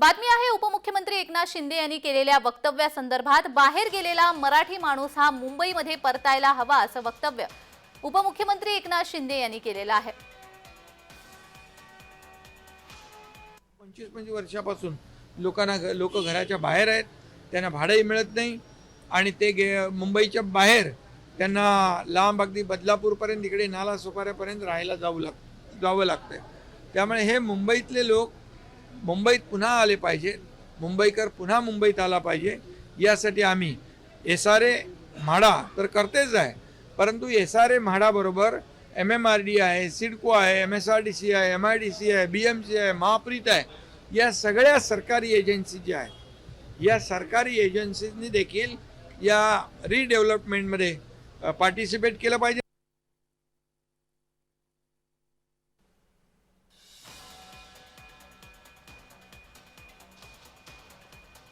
बातमी आहे उपमुख्यमंत्री एकनाथ शिंदे यांनी केलेल्या वक्तव्यासंदर्भात बाहेर गेलेला मराठी माणूस हा मुंबईमध्ये परतायला हवा असं वक्तव्य उपमुख्यमंत्री एकनाथ शिंदे यांनी केलेलं आहे. पंचवीस पंचवीस वर्षापासून लोकांना लोक घराच्या बाहेर आहेत त्यांना भाडंही मिळत नाही आणि ते गे मुंबईच्या बाहेर त्यांना लांब अगदी बदलापूरपर्यंत इकडे नाला सोपाऱ्यापर्यंत राहायला जाऊ लाग जावं लागतं त्यामुळे हे मुंबईतले लोक मुंबईत पुन्हा आले पाहिजे. मुंबईकर पुन्हा मुंबईत आला पाहिजे. यासाठी आम्ही एस आर ए म्हाडा तर करतेच आहे. परंतु एस आर ए म्हाडाबरोबर एम एम आर डी आहे सिडको आहे M S R D C आहे एम आय डी सी आहे बी एम सी आहे महाप्रीत आहे. या सगळ्या सरकारी एजन्सी ज्या आहेत या सरकारी एजन्सीजनी देखील या रिडेव्हलपमेंटमध्ये पार्टिसिपेट केलं पाहिजे.